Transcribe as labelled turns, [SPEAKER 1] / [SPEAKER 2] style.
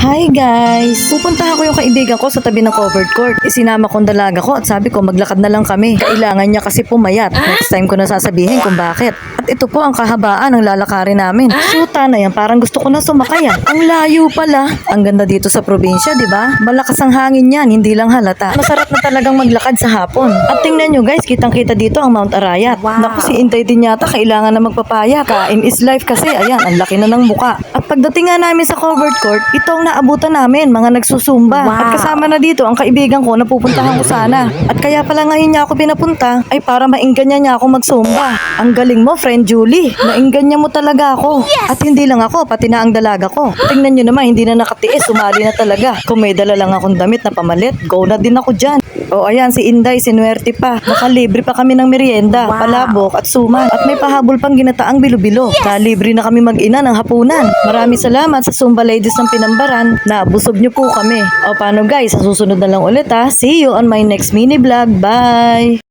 [SPEAKER 1] Hi guys! Pupuntahan ko yung kaibigan ko sa tabi ng covered court. Isinama kong dalaga ko at sabi ko maglakad na lang kami. Kailangan niya kasi pumayat. Next time ko na sasabihin kung bakit. At ito po ang kahabaan ng lalakarin namin. Suta na yan, parang gusto ko na sumakay ah. Ang layo pala. Ang ganda dito sa probinsya, di ba? Malakas ang hangin yan, hindi lang halata. Masarap na talagang maglakad sa hapon. At tingnan nyo guys, kitang-kita dito ang Mount Arayat. Naku, si Intay din yata kailangan na magpapaya. Kain is life kasi, ayan, ang laki na ng muka. At pagdating nga namin sa covered court, ito ang naabutan namin, mga nagsusumba. At kasama na dito ang kaibigan ko na pupuntahan ko sana. At kaya pala ngayon niya ako pinapunta, ay para mainggan niya ako magsumba. Ang galing mo, friend Julie. Mainggan niya mo talaga ako. At hindi lang ako, pati na ang dalaga ko. Tingnan niyo naman, hindi na nakatiis, sumali na talaga. Kung may dala lang akong damit na pamalit, go na din ako dyan. O ayan, si Inday, sinuwerte pa. Nakalibre pa kami ng merienda, palabok at suman. At may pahabol pang ginataang bilo-bilo. Nalibre na kami mag-ina ng hapunan. Maraming salamat sa Zumba Ladies ng Pinambaran na busog niyo po kami. O paano guys, sa susunod na lang ulit ha. See you on my next mini vlog. Bye!